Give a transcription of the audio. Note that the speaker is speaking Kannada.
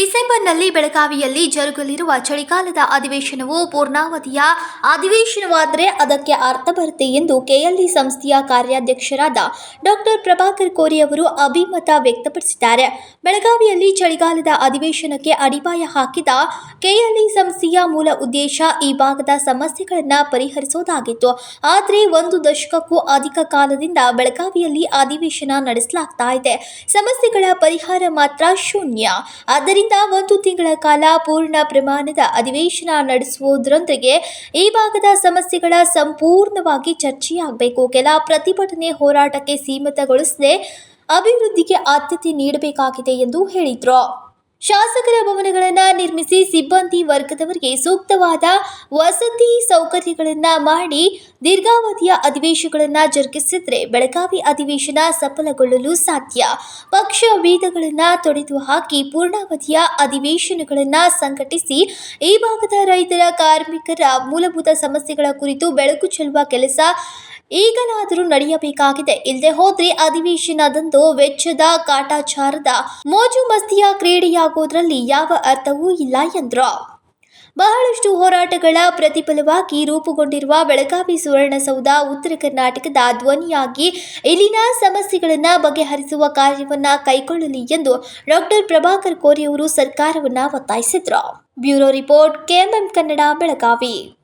ದಿನಗಳಲ್ಲಿ ಬೆಳಗಾವಿಯಲ್ಲಿ ಜರುಗಲಿರುವ ಚಳಿಗಾಲದ ಅಧಿವೇಶನವು ಪೂರ್ಣಾವಧಿಯ ಅಧಿವೇಶನವಾದರೆ ಅದಕ್ಕೆ ಅರ್ಥ ಬರುತ್ತೆ ಎಂದು ಕೆಎಲ್ಇ ಸಂಸ್ಥೆಯ ಕಾರ್ಯಾಧ್ಯಕ್ಷರಾದ ಡಾಕ್ಟರ್ ಪ್ರಭಾಕರ್ ಕೋರಿ ಅವರು ಅಭಿಮತ ವ್ಯಕ್ತಪಡಿಸಿದ್ದಾರೆ. ಬೆಳಗಾವಿಯಲ್ಲಿ ಚಳಿಗಾಲದ ಅಧಿವೇಶನಕ್ಕೆ ಅಡಿಪಾಯ ಹಾಕಿದ ಕೆಎಲ್ಇ ಸಂಸ್ಥೆಯ ಮೂಲ ಉದ್ದೇಶ ಈ ಭಾಗದ ಸಮಸ್ಯೆಗಳನ್ನು ಪರಿಹರಿಸೋದಾಗಿತ್ತು. ಆದರೆ ಒಂದು ದಶಕಕ್ಕೂ ಅಧಿಕ ಕಾಲದಿಂದ ಬೆಳಗಾವಿಯಲ್ಲಿ ಅಧಿವೇಶನ ನಡೆಸಲಾಗ್ತಾ ಇದೆ. ಸಮಸ್ಯೆಗಳ ಪರಿಹಾರ ಮಾತ್ರ ಶೂನ್ಯ. ಆದ್ದರಿಂದ ಒಂದು ತಿಂಗಳ ಕಾಲ ಪೂರ್ಣ ಪ್ರಮಾಣದ ಅಧಿವೇಶನ ನಡೆಸುವುದರೊಂದಿಗೆ ಈ ಭಾಗದ ಸಮಸ್ಯೆಗಳ ಸಂಪೂರ್ಣವಾಗಿ ಚರ್ಚೆಯಾಗಬೇಕು. ಕೆಲ ಪ್ರತಿಭಟನೆ ಹೋರಾಟಕ್ಕೆ ಸೀಮಿತಗೊಳಿಸದೆ ಅಭಿವೃದ್ಧಿಗೆ ಆದ್ಯತೆ ನೀಡಬೇಕಾಗಿದೆ ಎಂದು ಹೇಳಿದರು. ಶಾಸಕರ ಭವನಗಳನ್ನು ನಿರ್ಮಿಸಿ ಸಿಬ್ಬಂದಿ ವರ್ಗದವರಿಗೆ ಸೂಕ್ತವಾದ ವಸತಿ ಸೌಕರ್ಯಗಳನ್ನು ಮಾಡಿ ದೀರ್ಘಾವಧಿಯ ಅಧಿವೇಶನಗಳನ್ನು ಜರುಗಿಸಿದರೆ ಬೆಳಗಾವಿ ಅಧಿವೇಶನ ಸಫಲಗೊಳ್ಳಲು ಸಾಧ್ಯ. ಪಕ್ಷ ವೇದಗಳನ್ನು ತೊಡೆದು ಹಾಕಿ ಪೂರ್ಣಾವಧಿಯ ಅಧಿವೇಶನಗಳನ್ನು ಸಂಘಟಿಸಿ ಈ ಭಾಗದ ರೈತರ ಕಾರ್ಮಿಕರ ಮೂಲಭೂತ ಸಮಸ್ಯೆಗಳ ಕುರಿತು ಬೆಳಕು ಚೆಲ್ಲುವ ಕೆಲಸ ಈಗಲಾದರೂ ನಡೆಯಬೇಕಾಗಿದೆ. ಇಲ್ಲದೆ ಹೋದ್ರೆ ಅಧಿವೇಶನದಂದು ವೆಚ್ಚದ ಕಾಟಾಚಾರದ ಮೋಜು ಮಸ್ತಿಯ ಕ್ರೀಡೆಯಾಗೋದ್ರಲ್ಲಿ ಯಾವ ಅರ್ಥವೂ ಇಲ್ಲ ಎಂದ್ರು. ಬಹಳಷ್ಟು ಹೋರಾಟಗಳ ಪ್ರತಿಫಲವಾಗಿ ರೂಪುಗೊಂಡಿರುವ ಬೆಳಗಾವಿ ಸುವರ್ಣಸೌಧ ಉತ್ತರ ಕರ್ನಾಟಕದ ಧ್ವನಿಯಾಗಿ ಇಲ್ಲಿನ ಸಮಸ್ಯೆಗಳನ್ನು ಬಗೆಹರಿಸುವ ಕಾರ್ಯವನ್ನ ಕೈಗೊಳ್ಳಲಿ ಎಂದು ಡಾಕ್ಟರ್ ಪ್ರಭಾಕರ್ ಕೋರಿಯವರು ಸರ್ಕಾರವನ್ನ ಒತ್ತಾಯಿಸಿದ್ರು. Bureau report KMM Kannada, Belagavi.